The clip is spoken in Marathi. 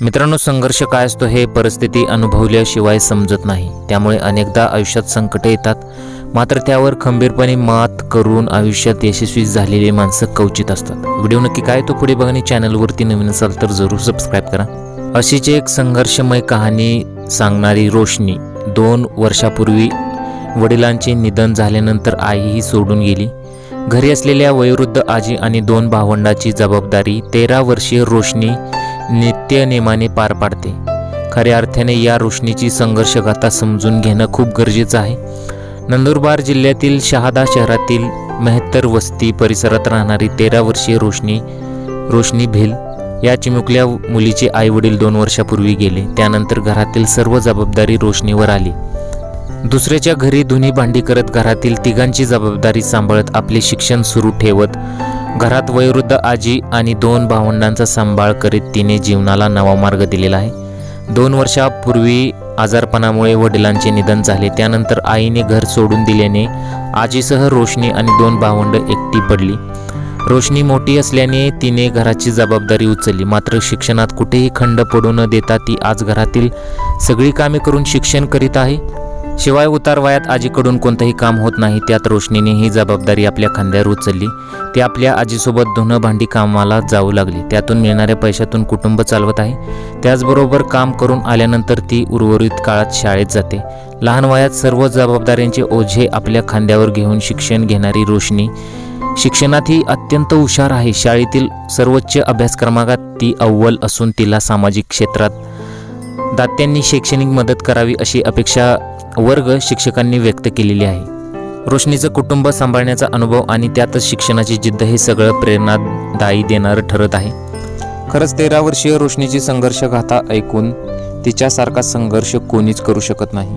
मित्रांनो संघर्ष काय असतो हे परिस्थिती अनुभवल्याशिवाय समजत नाही. त्यामुळे अनेकदा आयुष्यात संकटे येतात. मात्र त्यावर खंबीरपणे मात करून आयुष्यात यशस्वी झालेली माणसं कवचित असतात. व्हिडिओ नक्की काय तो पुढे बघा आणि चॅनलवरती नवीन असाल तर जरूर सबस्क्राईब करा. अशीच एक संघर्षमय कहाणी सांगणारी रोशनी दोन वर्षापूर्वी वडिलांचे निधन झाल्यानंतर आईही सोडून गेली. घरी असलेल्या वयोवृद्ध आजी आणि दोन भावंडाची जबाबदारी तेरा वर्षीय रोशनी नित्यनेमाने पार पाडते. खऱ्या अर्थाने या रोशनीची संघर्षगाथा समजून घेणं खूप गरजेचं आहे. नंदुरबार जिल्ह्यातील शहादा शहरातील मेहत्तर वस्ती परिसरात राहणारी तेरा वर्षीय रोशनी रोशनी भेल या चिमुकल्या मुलीचे आईवडील दोन वर्षापूर्वी गेले. त्यानंतर घरातील सर्व जबाबदारी रोशनीवर आली. दुसऱ्याच्या घरी धुनी भांडी करत घरातील तिघांची जबाबदारी सांभाळत आपले शिक्षण सुरू ठेवत घरात वयोवृद्ध आजी आणि दोन भावंडांचा सांभाळ करीत तिने जीवनाला नवा मार्ग दिलेला आहे. दोन वर्षापूर्वी आजारपणामुळे वडिलांचे निधन झाले. त्यानंतर आईने घर सोडून दिल्याने आजीसह रोशनी आणि दोन भावंड एकटी पडली. रोशनी मोठी असल्याने तिने घराची जबाबदारी उचलली. मात्र शिक्षणात कुठेही खंड पडू न देता ती आज घरातील सगळी कामे करून शिक्षण करीत आहे. शिवाय उतार वयात आजीकडून कोणतंही काम होत नाही त्यात रोशनीने ही जबाबदारी आपल्या खांद्यावर उचलली. ती आपल्या आजीसोबत धुणं भांडी कामाला जाऊ लागली. त्यातून मिळणाऱ्या पैशातून कुटुंब चालवत आहे. त्याचबरोबर काम करून आल्यानंतर ती उर्वरित काळात शाळेत जाते. लहान वयात सर्व जबाबदाऱ्यांचे ओझे आपल्या खांद्यावर घेऊन शिक्षण घेणारी रोशनी. शिक्षणातही अत्यंत हुशार आहे. शाळेतील सर्वोच्च अभ्यासक्रमात ती अव्वल असून तिला सामाजिक क्षेत्रात दात्यांनी शैक्षणिक मदत करावी अशी अपेक्षा वर्ग शिक्षकांनी व्यक्त केलेली आहे. रोशनीचं कुटुंब सांभाळण्याचा अनुभव आणि त्यातच शिक्षणाची जिद्द हे सगळं प्रेरणादायी देणारं ठरत आहे. खरंच तेरा वर्षीय रोशनीची संघर्ष गाथा ऐकून तिच्यासारखा संघर्ष कोणीच करू शकत नाही.